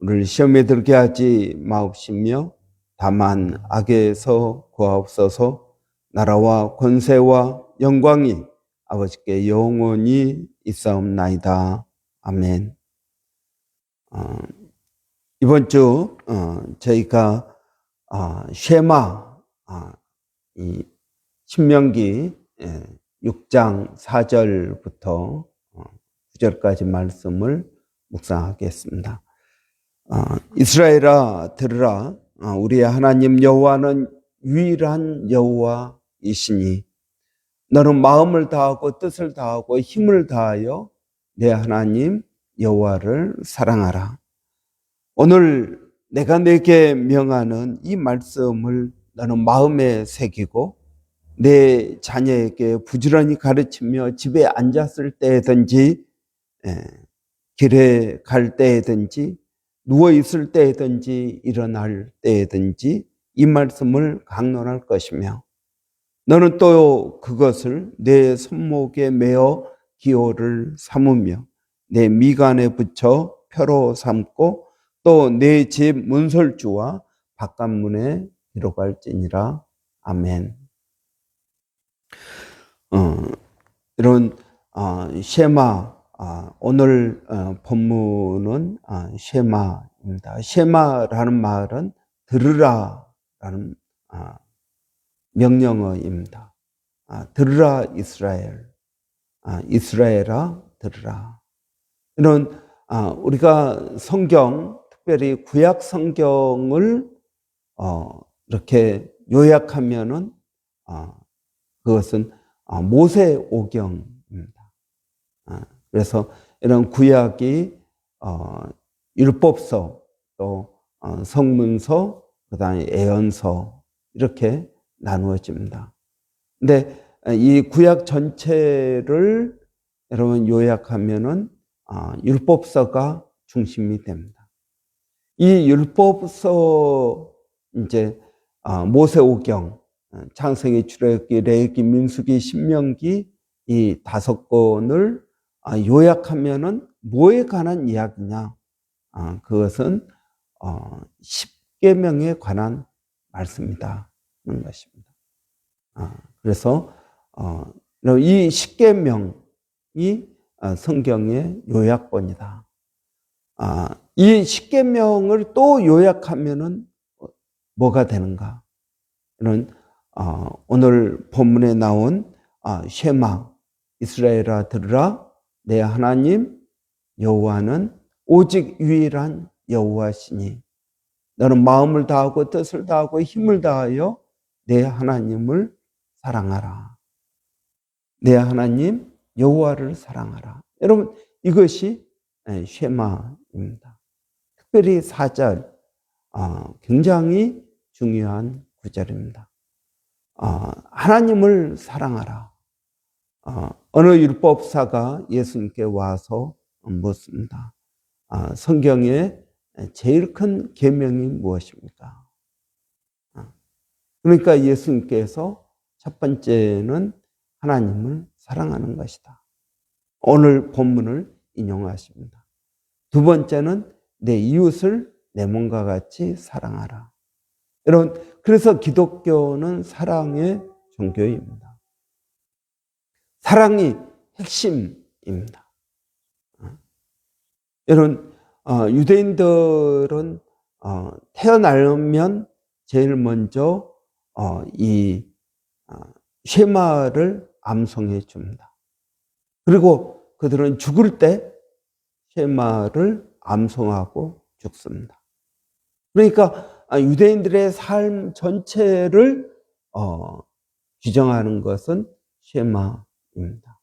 우리를 시험에 들게 하지 마옵시며 다만 악에서 구하옵소서 나라와 권세와 영광이 아버지께 영원히 있사옵나이다. 아멘. 어, 이번 주 어, 저희가 어, 쉐마 아, 이 신명기 예, 6장 4절부터 9절까지 말씀을 묵상하겠습니다. 어, 이스라엘아 들으라 어, 우리의 하나님 여호와는 유일한 여호와이시니 너는 마음을 다하고 뜻을 다하고 힘을 다하여 내 하나님 여호와를 사랑하라. 오늘 내가 내게 명하는 이 말씀을 너는 마음에 새기고 내 자녀에게 부지런히 가르치며 집에 앉았을 때든지 에, 길에 갈 때든지 누워 있을 때든지 일어날 때든지 이 말씀을 강론할 것이며 너는 또 그것을 내 손목에 메어 기호를 삼으며 내 미간에 붙여 표로 삼고 또 내 집 문설주와 바깥문에 기록할지니라 아멘. 어, 이런 어, 아, 오늘 어, 본문은 아, 쉐마입니다. 쉐마라는 말은 들으라라는 아, 명령어입니다. 아, 들으라 이스라엘, 아, 이스라엘아 들으라. 이런 아, 우리가 성경, 특별히 구약 성경을 어, 이렇게 요약하면은 아, 그것은 아, 모세 오경입니다. 아, 그래서 이런 구약이 어, 율법서 또 어, 성문서 그다음에 예언서 이렇게 나누어집니다. 근데 이 구약 전체를 여러분 요약하면은 어, 율법서가 중심이 됩니다. 이 율법서 이제 어, 모세오경, 창세기, 출애굽기, 레위기, 민수기, 신명기 이 다섯 권을 아, 요약하면은 뭐에 관한 이야기냐? 아, 그것은 어, 10계명에 관한 말씀이다. 는 것입니다. 아, 그래서 어, 이 10계명이 어, 성경의 요약본이다. 이 10계명을 또 요약하면은 뭐가 되는가? 이런 오늘 본문에 나온 쉐마 이스라엘아 들으라 내 하나님 여호와는 오직 유일한 여호와시니 너는 마음을 다하고 뜻을 다하고 힘을 다하여 내 하나님을 사랑하라. 내 하나님 여호와를 사랑하라. 여러분 이것이 쉐마입니다. 특별히 4절 어, 굉장히 중요한 구절입니다. 어, 하나님을 사랑하라. 어, 어느 율법사가 예수님께 와서 묻습니다. 아, 성경의 제일 큰 계명이 무엇입니까? 아, 그러니까 예수님께서 첫 번째는 하나님을 사랑하는 것이다. 오늘 본문을 인용하십니다. 두 번째는 내 이웃을 내 몸과 같이 사랑하라. 여러분, 그래서 기독교는 사랑의 종교입니다. 사랑이 핵심입니다. 어? 여러분, 어, 유대인들은 어, 태어나면 제일 먼저 이 쉐마를 암송해 줍니다. 그리고 그들은 죽을 때 쉐마를 암송하고 죽습니다. 그러니까 유대인들의 삶 전체를 규정하는 것은 쉐마 입니다.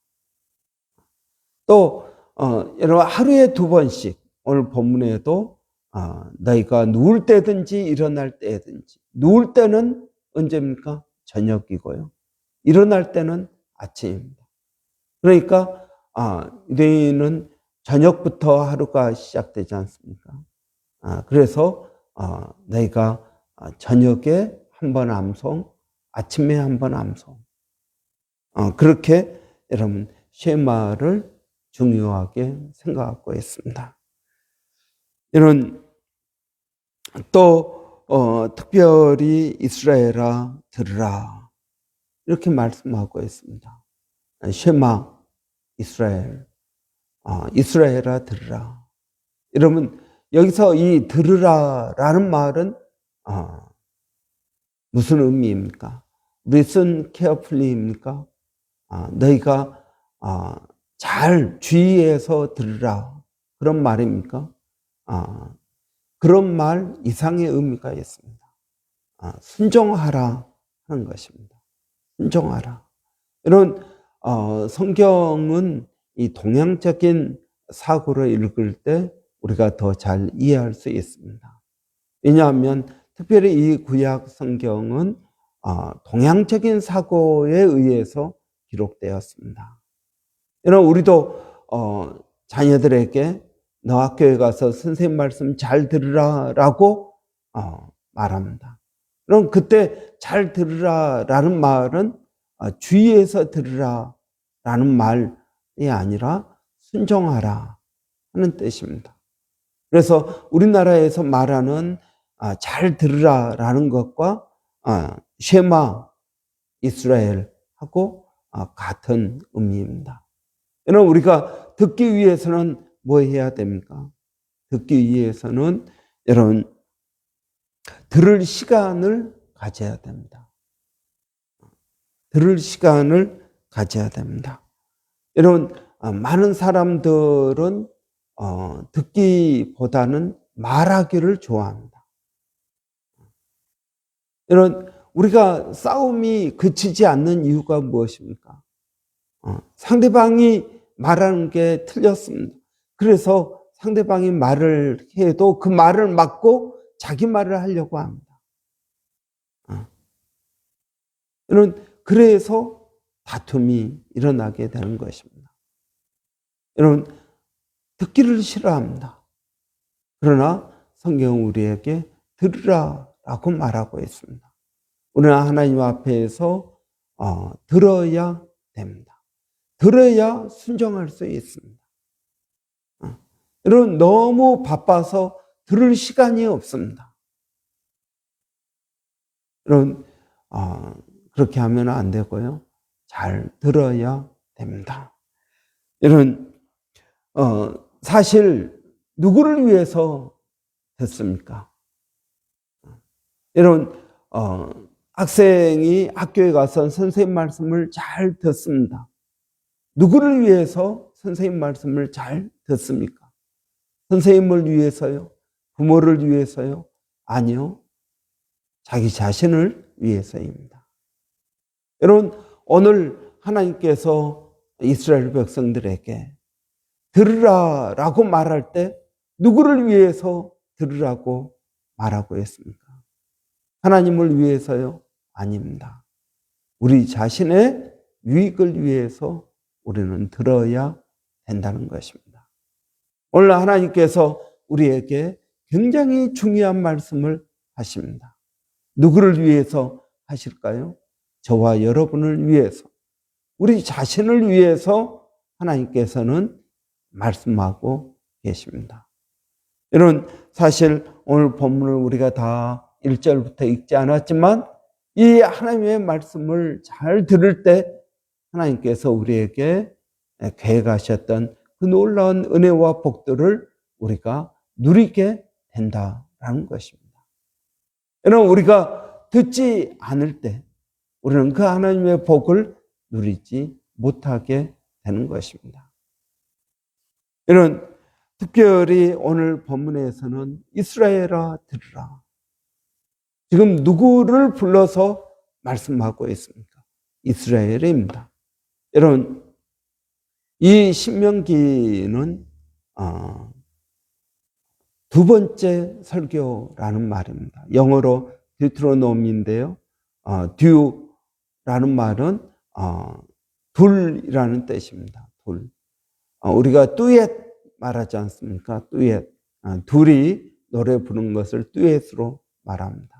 또 어, 여러분 하루에 두 번씩 오늘 본문에도 어, 너희가 누울 때든지 일어날 때든지 누울 때는 언제입니까? 저녁이고요. 일어날 때는 아침입니다. 그러니까 아, 유대인은 저녁부터 하루가 시작되지 않습니까? 아, 그래서 아, 너희가 아, 저녁에 한 번 암송, 아침에 한 번 암송. 어, 그렇게 여러분 쉐마를 중요하게 생각하고 있습니다. 이런 또 어, 특별히 이스라엘아 들으라 이렇게 말씀하고 있습니다. 쉐마 이스라엘 어, 이스라엘아 들으라. 여러분 여기서 이 들으라라는 말은 어, 무슨 의미입니까? listen carefully입니까? 아, 너희가 아, 잘 주의해서 들으라 그런 말입니까? 아, 그런 말 이상의 의미가 있습니다. 아, 순종하라 하는 것입니다. 순종하라. 이런 어, 성경은 이 동양적인 사고를 읽을 때 우리가 더 잘 이해할 수 있습니다. 왜냐하면 특별히 이 구약 성경은 어, 동양적인 사고에 의해서 기록되었습니다. 여러분 우리도 어, 자녀들에게 너 학교에 가서 선생님 말씀 잘 들으라라고 어, 말합니다. 그럼 그때 잘 들으라라는 말은 어, 주의해서 들으라라는 말이 아니라 순종하라 하는 뜻입니다. 그래서 우리나라에서 말하는 아, 잘 들으라라는 것과 아, 쉐마 이스라엘 하고 아, 같은 의미입니다. 여러분 우리가 듣기 위해서는 뭐 해야 됩니까? 듣기 위해서는 여러분 들을 시간을 가져야 됩니다. 들을 시간을 가져야 됩니다. 여러분 아, 많은 사람들은 어, 듣기보다는 말하기를 좋아합니다. 여러분 우리가 싸움이 그치지 않는 이유가 무엇입니까? 어, 상대방이 말하는 게 틀렸습니다. 그래서 상대방이 말을 해도 그 말을 막고 자기 말을 하려고 합니다. 어. 그래서 다툼이 일어나게 되는 것입니다. 여러분, 듣기를 싫어합니다. 그러나 성경은 우리에게 들으라라고 말하고 있습니다. 우리는 하나님 앞에서 어, 들어야 됩니다. 들어야 순종할 수 있습니다. 어. 여러분 너무 바빠서 들을 시간이 없습니다. 여러분 어, 그렇게 하면 안 되고요. 잘 들어야 됩니다. 여러분 어, 사실 누구를 위해서 듣습니까? 여러분 어, 학생이 학교에 가서 선생님 말씀을 잘 듣습니다. 누구를 위해서 선생님 말씀을 잘 듣습니까? 선생님을 위해서요? 부모를 위해서요? 아니요. 자기 자신을 위해서입니다. 여러분, 오늘 하나님께서 이스라엘 백성들에게 들으라 라고 말할 때 누구를 위해서 들으라고 말하고 했습니까? 하나님을 위해서요? 아닙니다. 우리 자신의 유익을 위해서 우리는 들어야 된다는 것입니다. 오늘 하나님께서 우리에게 굉장히 중요한 말씀을 하십니다. 누구를 위해서 하실까요? 저와 여러분을 위해서, 우리 자신을 위해서 하나님께서는 말씀하고 계십니다. 여러분, 사실 오늘 본문을 우리가 다 1절부터 읽지 않았지만 이 하나님의 말씀을 잘 들을 때 하나님께서 우리에게 계획하셨던 그 놀라운 은혜와 복들을 우리가 누리게 된다라는 것입니다. 여러분, 우리가 듣지 않을 때 우리는 그 하나님의 복을 누리지 못하게 되는 것입니다. 여러분, 특별히 오늘 본문에서는 이스라엘아 들으라. 지금 누구를 불러서 말씀하고 있습니까? 이스라엘입니다. 여러분, 이 신명기는 어, 두 번째 설교라는 말입니다. 영어로 듀트로노미인데요. 어, 듀라는 말은 어, 둘이라는 뜻입니다. 둘. 어, 우리가 듀엣 말하지 않습니까? 어, 둘이 노래 부르는 것을 듀엣으로 말합니다.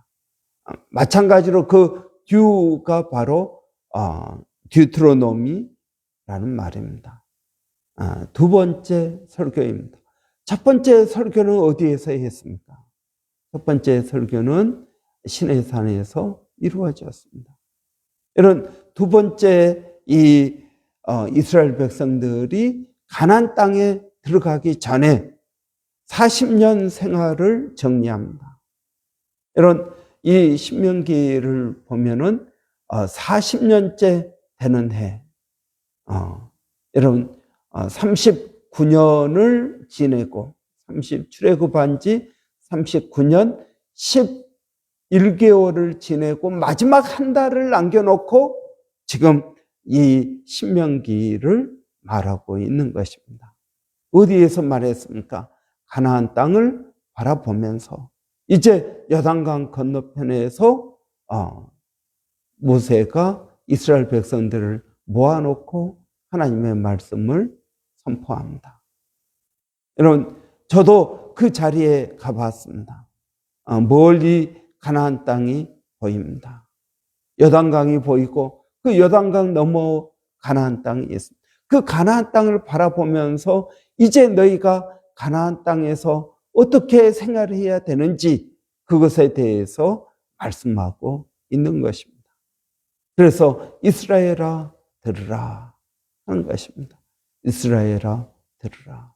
어, 마찬가지로 그 듀가 바로 어, 듀트로노미라는 말입니다. 아, 두 번째 설교입니다. 첫 번째 설교는 어디에서 했습니까? 첫 번째 설교는 신의 산에서 이루어졌습니다. 이런 두 번째 이 어, 이스라엘 백성들이 가난 땅에 들어가기 전에 40년 생활을 정리합니다. 이런 이 신명기를 보면은 어, 40년째 되는 해, 어, 여러분 39년을 지내고 30 출애굽한 지 39년 11개월을 지내고 마지막 한 달을 남겨놓고 지금 이 신명기를 말하고 있는 것입니다. 어디에서 말했습니까? 가나안 땅을 바라보면서 이제 여단강 건너편에서 어, 모세가 이스라엘 백성들을 모아놓고 하나님의 말씀을 선포합니다. 여러분, 저도 그 자리에 가봤습니다. 어, 멀리 가나안 땅이 보입니다. 여단강이 보이고 그 여단강 넘어 가나안 땅이 있습니다. 그 가나안 땅을 바라보면서 이제 너희가 가나안 땅에서 어떻게 생활을 해야 되는지 그것에 대해서 말씀하고 있는 것입니다. 그래서 이스라엘아 들으라 하는 것입니다. 이스라엘아 들으라.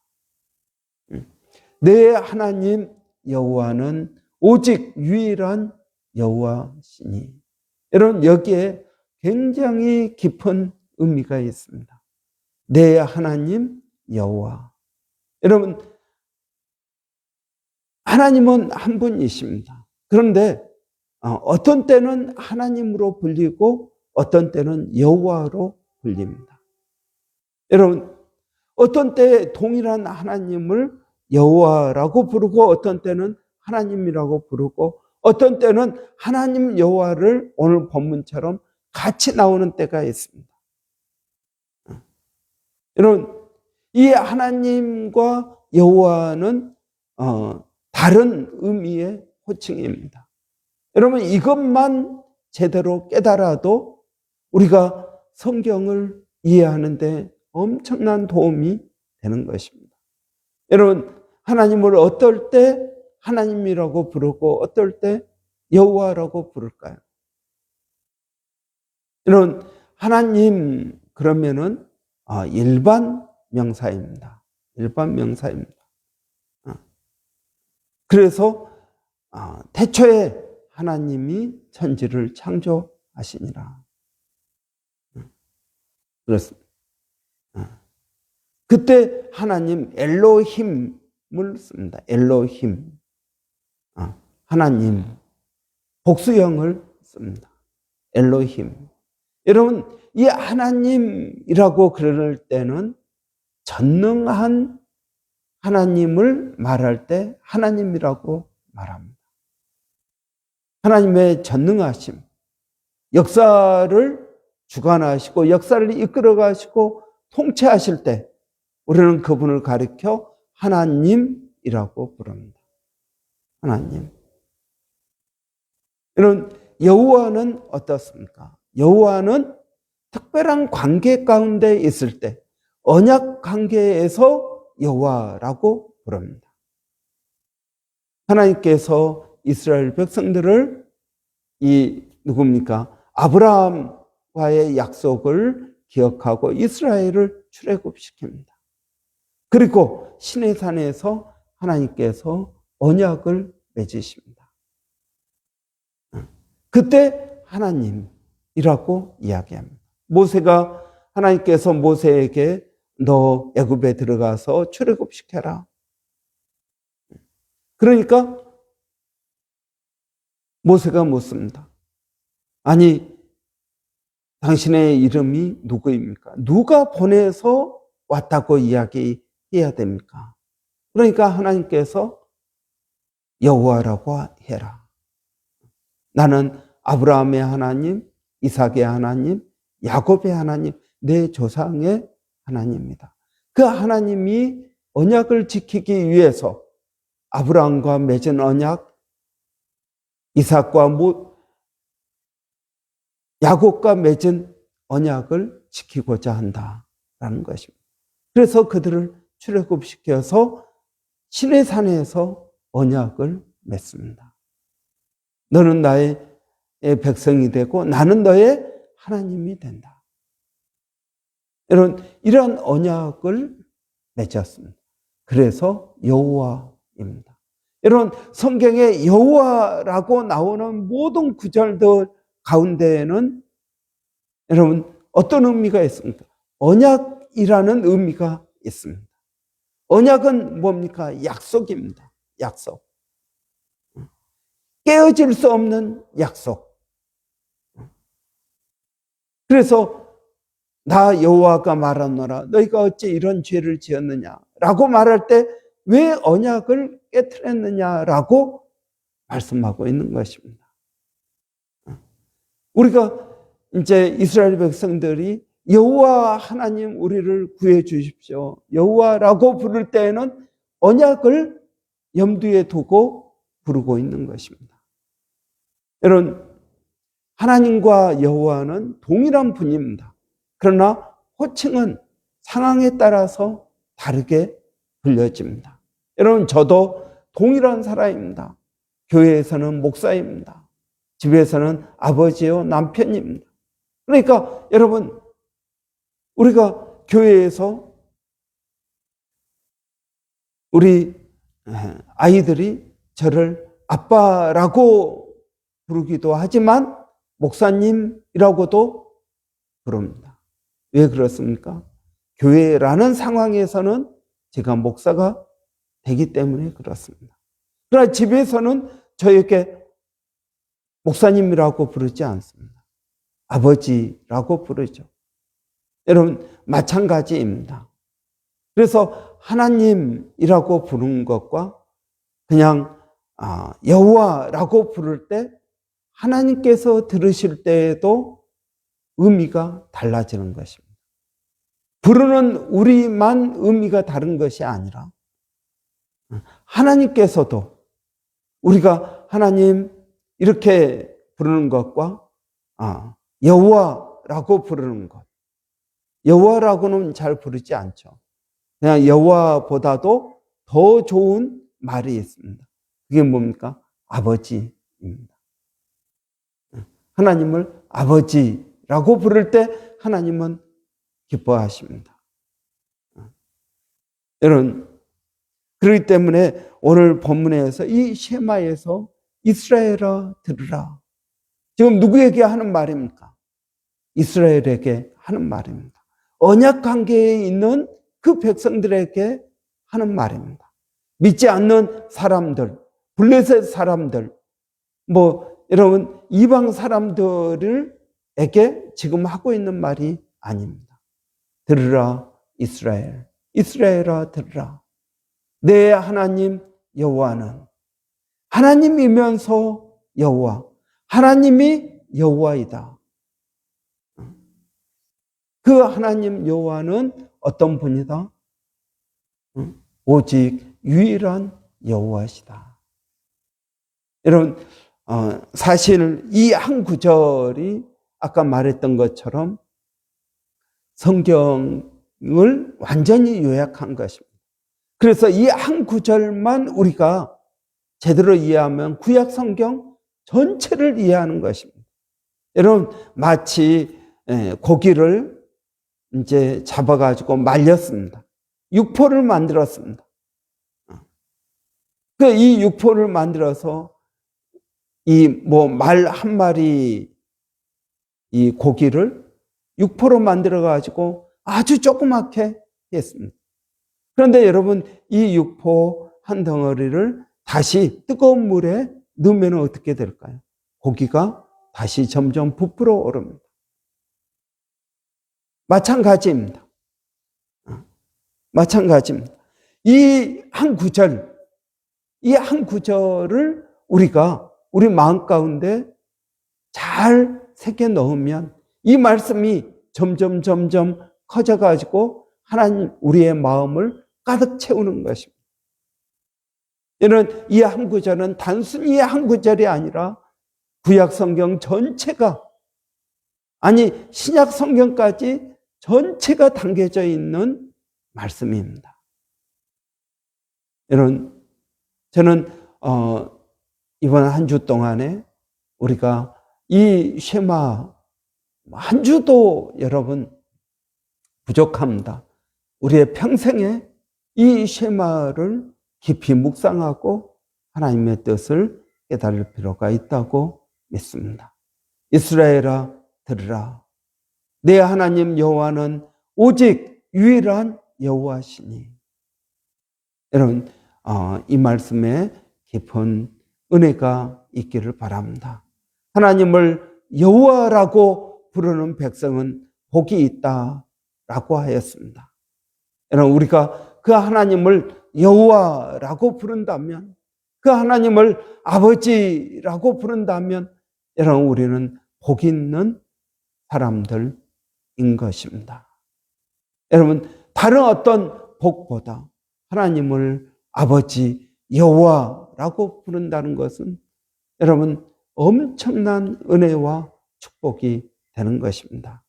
내 하나님 여호와는 오직 유일한 여호와시니. 여러분 여기에 굉장히 깊은 의미가 있습니다. 내 하나님 여호와. 여러분 하나님은 한 분이십니다. 그런데 어, 어떤 때는 하나님으로 불리고 어떤 때는 여호와로 불립니다. 여러분 어떤 때 동일한 하나님을 여호와라고 부르고 어떤 때는 하나님이라고 부르고 어떤 때는 하나님 여호와를 오늘 본문처럼 같이 나오는 때가 있습니다. 여러분 이 하나님과 여호와는 어, 다른 의미의 호칭입니다. 여러분 이것만 제대로 깨달아도 우리가 성경을 이해하는데 엄청난 도움이 되는 것입니다. 여러분 하나님을 어떨 때 하나님이라고 부르고 어떨 때 여호와라고 부를까요? 여러분 하나님 그러면은 아, 일반 명사입니다. 일반 명사입니다. 아, 그래서 아, 태초에 하나님이 천지를 창조하시니라. 그렇습니다. 그때 하나님 엘로힘을 씁니다. 엘로힘. 하나님. 복수형을 씁니다. 엘로힘. 여러분, 이 하나님이라고 그럴 때는 전능한 하나님을 말할 때 하나님이라고 말합니다. 하나님의 전능하심, 역사를 주관하시고 역사를 이끌어 가시고 통치하실 때 우리는 그분을 가리켜 하나님이라고 부릅니다. 하나님. 이런 여호와는 어떻습니까? 여호와는 특별한 관계 가운데 있을 때 언약 관계에서 여호와라고 부릅니다. 하나님께서 이스라엘 백성들을 이 누굽니까? 아브라함과의 약속을 기억하고 이스라엘을 출애굽시킵니다. 그리고 신의 산에서 하나님께서 언약을 맺으십니다. 그때 하나님이라고 이야기합니다. 모세가 하나님께서 모세에게 너 애굽에 들어가서 출애굽시켜라. 그러니까 모세가 묻습니다. 아니 당신의 이름이 누구입니까? 누가 보내서 왔다고 이야기해야 됩니까? 그러니까 하나님께서 여호와라고 해라. 나는 아브라함의 하나님, 이삭의 하나님, 야곱의 하나님, 내 조상의 하나님입니다. 그 하나님이 언약을 지키기 위해서 아브라함과 맺은 언약, 이삭과 모, 야곱과 맺은 언약을 지키고자 한다라는 것입니다. 그래서 그들을 출애굽시켜서 신의 산에서 언약을 맺습니다. 너는 나의 백성이 되고 나는 너의 하나님이 된다. 여러분 이러한 언약을 맺었습니다. 그래서 여호와입니다. 여러분 성경에 여호와라고 나오는 모든 구절들 가운데에는 여러분 어떤 의미가 있습니까? 언약이라는 의미가 있습니다. 언약은 뭡니까? 약속입니다. 약속. 깨어질 수 없는 약속. 그래서 나 여호와가 말하노라 너희가 어찌 이런 죄를 지었느냐라고 말할 때 왜 언약을 깨뜨렸느냐라고 말씀하고 있는 것입니다. 우리가 이제 이스라엘 백성들이 여호와 하나님 우리를 구해 주십시오. 여호와라고 부를 때에는 언약을 염두에 두고 부르고 있는 것입니다. 여러분 하나님과 여호와는 동일한 분입니다. 그러나 호칭은 상황에 따라서 다르게 불려집니다. 여러분 저도 동일한 사람입니다. 교회에서는 목사입니다. 집에서는 아버지요 남편입니다. 그러니까 여러분 우리가 교회에서 우리 아이들이 저를 아빠라고 부르기도 하지만 목사님이라고도 부릅니다. 왜 그렇습니까? 교회라는 상황에서는 제가 목사가 되기 때문에 그렇습니다. 그러나 집에서는 저에게 목사님이라고 부르지 않습니다. 아버지라고 부르죠. 여러분, 마찬가지입니다. 그래서 하나님이라고 부르는 것과 그냥 아, 여호와라고 부를 때 하나님께서 들으실 때에도 의미가 달라지는 것입니다. 부르는 우리만 의미가 다른 것이 아니라 하나님께서도 우리가 하나님 이렇게 부르는 것과 아, 여호와라고 부르는 것 여호와라고는 잘 부르지 않죠. 그냥 여호와보다도 더 좋은 말이 있습니다. 그게 뭡니까? 아버지입니다. 하나님을 아버지 라고 부를 때 하나님은 기뻐하십니다. 여러분, 그렇기 때문에 오늘 본문에서 이 쉐마에서 이스라엘아 들으라. 지금 누구에게 하는 말입니까? 이스라엘에게 하는 말입니다. 언약 관계에 있는 그 백성들에게 하는 말입니다. 믿지 않는 사람들, 블레셋 사람들, 뭐 여러분 이방 사람들 에게 지금 하고 있는 말이 아닙니다. 들으라 이스라엘, 이스라엘아 들으라. 내 하나님 여호와는 하나님이면서 여호와, 하나님이 여호와이다. 그 하나님 여호와는 어떤 분이다? 오직 유일한 여호와시다. 여러분 어, 사실 이 한 구절이 아까 말했던 것처럼 성경을 완전히 요약한 것입니다. 그래서 이 한 구절만 우리가 제대로 이해하면 구약 성경 전체를 이해하는 것입니다. 여러분 마치 고기를 이제 잡아가지고 말렸습니다. 육포를 만들었습니다. 그 이 육포를 만들어서 이 뭐 말 한 마리 이 고기를 육포로 만들어 가지고 아주 조그맣게 했습니다. 그런데 여러분 이 육포 한 덩어리를 다시 뜨거운 물에 넣으면 어떻게 될까요? 고기가 다시 점점 부풀어 오릅니다. 마찬가지입니다. 어, 마찬가지입니다. 이 한 구절, 이 한 구절을 우리가 우리 마음 가운데 잘 새겨 넣으면 이 말씀이 점점 점점 커져 가지고 하나님 우리의 마음을 가득 채우는 것입니다. 이는 이한 구절은 단순히 한 구절이 아니라 구약 성경 전체가 아니 신약 성경까지 전체가 담겨져 있는 말씀입니다. 이런 저는 어, 이번 한 주 동안에 우리가 이 쉐마 한 주도 여러분 부족합니다. 우리의 평생에 이 쉐마를 깊이 묵상하고 하나님의 뜻을 깨달을 필요가 있다고 믿습니다. 이스라엘아 들으라. 내 하나님 여호와는 오직 유일한 여호와시니. 여러분 어, 이 말씀에 깊은 은혜가 있기를 바랍니다. 하나님을 여호와라고 부르는 백성은 복이 있다라고 하였습니다. 여러분 우리가 그 하나님을 여호와라고 부른다면 그 하나님을 아버지라고 부른다면 여러분 우리는 복 있는 사람들인 것입니다. 여러분 다른 어떤 복보다 하나님을 아버지 여호와라고 부른다는 것은 여러분 엄청난 은혜와 축복이 되는 것입니다.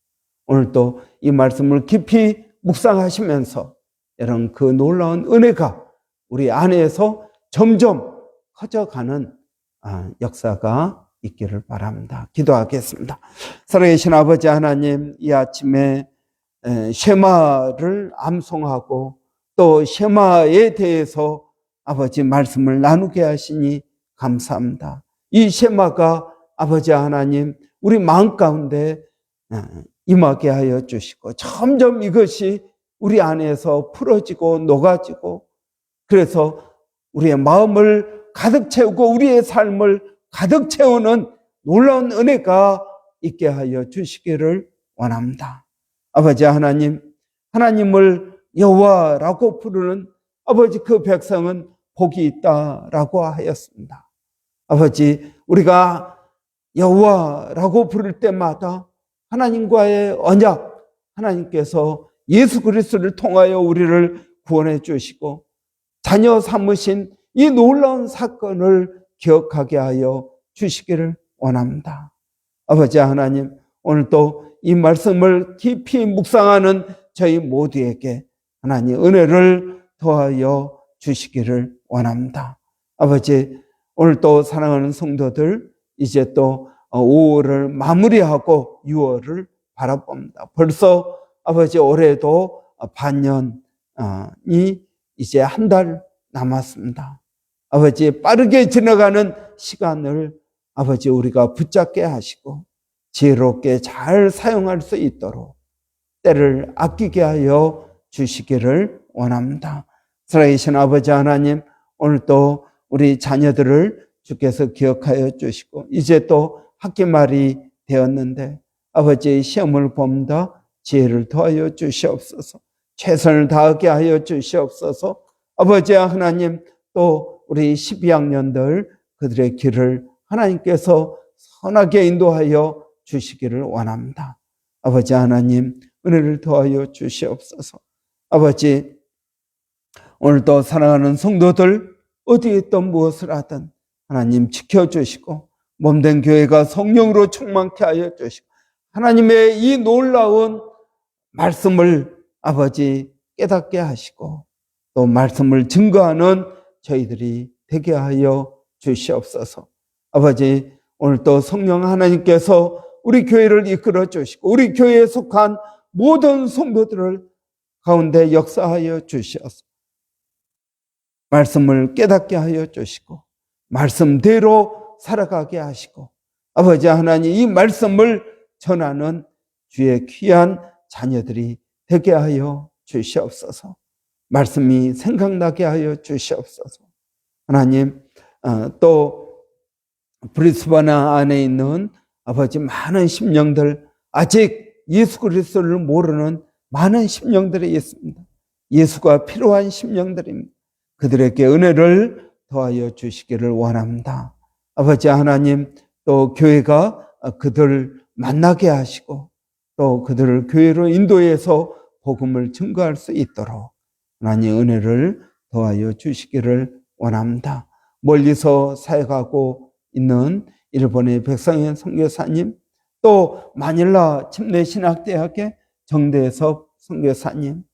오늘도 이 말씀을 깊이 묵상하시면서 여러분 그 놀라운 은혜가 우리 안에서 점점 커져가는 아, 역사가 있기를 바랍니다. 기도하겠습니다. 살아계신 아버지 하나님, 이 아침에 쉐마를 암송하고 또 쉐마에 대해서 아버지 말씀을 나누게 하시니 감사합니다. 이 쉐마가 아버지 하나님, 우리 마음 가운데 임하게 하여 주시고 점점 이것이 우리 안에서 풀어지고 녹아지고 그래서 우리의 마음을 가득 채우고 우리의 삶을 가득 채우는 놀라운 은혜가 있게 하여 주시기를 원합니다. 아버지 하나님, 하나님을 여호와라고 부르는 아버지 그 백성은 복이 있다라고 하였습니다. 아버지, 우리가 여호와라고 부를 때마다 하나님과의 언약, 하나님께서 예수 그리스도를 통하여 우리를 구원해 주시고 자녀 삼으신 이 놀라운 사건을 기억하게 하여 주시기를 원합니다. 아버지 하나님, 오늘도 이 말씀을 깊이 묵상하는 저희 모두에게 하나님 은혜를 더하여 주시기를 원합니다. 아버지, 오늘 또 사랑하는 성도들, 이제 또 5월을 마무리하고 6월을 바라봅니다. 벌써 아버지 올해도 반년이 이제 한 달 남았습니다. 아버지 빠르게 지나가는 시간을 아버지 우리가 붙잡게 하시고 지혜롭게 잘 사용할 수 있도록 때를 아끼게 하여 주시기를 원합니다. 살아계신 아버지 하나님, 오늘 또 우리 자녀들을 주께서 기억하여 주시고, 이제 또 학기 말이 되었는데, 아버지의 시험을 봅니다. 지혜를 더하여 주시옵소서. 최선을 다하게 하여 주시옵소서. 아버지 하나님, 또 우리 12학년들 그들의 길을 하나님께서 선하게 인도하여 주시기를 원합니다. 아버지 하나님, 은혜를 더하여 주시옵소서. 아버지, 오늘도 사랑하는 성도들, 어디에 있던 무엇을 하든 하나님 지켜주시고, 몸된 교회가 성령으로 충만케 하여 주시고, 하나님의 이 놀라운 말씀을 아버지 깨닫게 하시고, 또 말씀을 증거하는 저희들이 되게 하여 주시옵소서. 아버지, 오늘 또 성령 하나님께서 우리 교회를 이끌어 주시고, 우리 교회에 속한 모든 성도들을 가운데 역사하여 주시옵소서. 말씀을 깨닫게 하여 주시고, 말씀대로 살아가게 하시고, 아버지 하나님 이 말씀을 전하는 주의 귀한 자녀들이 되게 하여 주시옵소서. 말씀이 생각나게 하여 주시옵소서. 하나님, 어, 또 브리스바나 안에 있는 아버지 많은 심령들 아직 예수 그리스도를 모르는 많은 심령들이 있습니다. 예수가 필요한 심령들입니다. 그들에게 은혜를 더하여 주시기를 원합니다. 아버지 하나님 또 교회가 그들을 만나게 하시고 또 그들을 교회로 인도해서 복음을 증거할 수 있도록 하나님 은혜를 더하여 주시기를 원합니다. 멀리서 사역하고 있는 일본의 백상현 선교사님, 또 마닐라 침례신학대학의 정대섭 선교사님,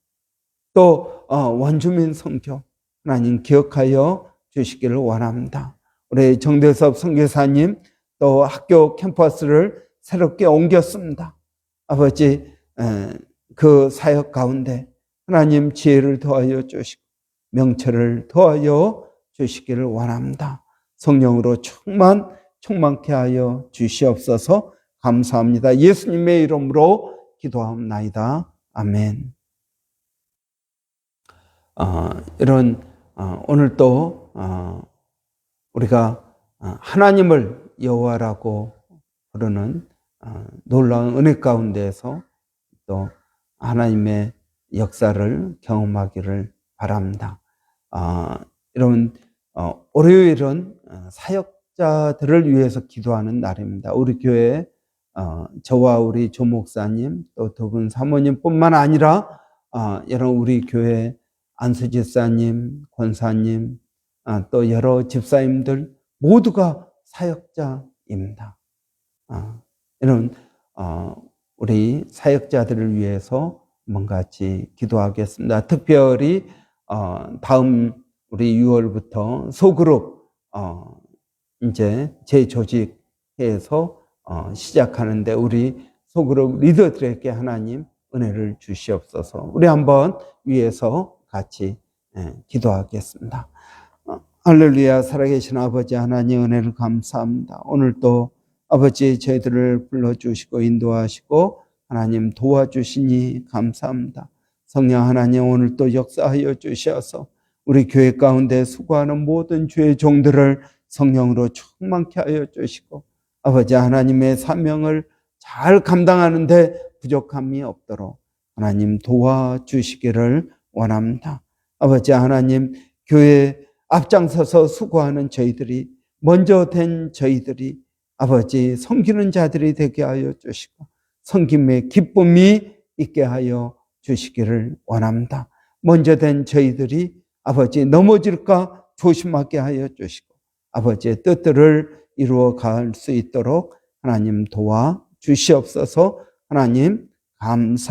또 어, 원주민 선교 하나님 기억하여 주시기를 원합니다. 우리 정대섭 선교사님 또 학교 캠퍼스를 새롭게 옮겼습니다. 아버지 그 사역 가운데 하나님 지혜를 더하여 주시고 명철을 더하여 주시기를 원합니다. 성령으로 충만 충만케 하여 주시옵소서 감사합니다. 예수님의 이름으로 기도하옵나이다. 아멘. 어, 이런 어, 오늘 또 어, 우리가 하나님을 여호와라고 부르는 놀라운 은혜 가운데에서 또 하나님의 역사를 경험하기를 바랍니다. 이런 월요일은 사역자들을 위해서 기도하는 날입니다. 우리 교회 저와 우리 조 목사님 또 두 분 사모님뿐만 아니라 여러 우리 교회 안수 집사님, 권사님, 아, 또 여러 집사님들 모두가 사역자입니다. 아, 이런 어, 우리 사역자들을 위해서 뭔가 같이 기도하겠습니다. 특별히 어, 다음 우리 6월부터 소그룹 어, 이제 재조직해서 시작하는데 우리 소그룹 리더들에게 하나님 은혜를 주시옵소서. 우리 한번 위에서 같이 예, 기도하겠습니다. 어, 할렐루야 살아계신 아버지 하나님 은혜를 감사합니다. 오늘도 아버지 저희들을 불러주시고 인도하시고 하나님 도와주시니 감사합니다. 성령 하나님 오늘 또 역사하여 주셔서 우리 교회 가운데 수고하는 모든 주의 종들을 성령으로 충만케 하여 주시고 아버지 하나님의 사명을 잘 감당하는데 부족함이 없도록 하나님 도와주시기를 원합니다. 아버지 하나님, 교회 앞장서서 수고하는 저희들이, 먼저 된 저희들이 아버지 섬기는 자들이 되게 하여 주시고, 섬김의 기쁨이 있게 하여 주시기를 원합니다. 먼저 된 저희들이 아버지 넘어질까 조심하게 하여 주시고, 아버지의 뜻들을 이루어 갈 수 있도록 하나님 도와 주시옵소서 하나님 감사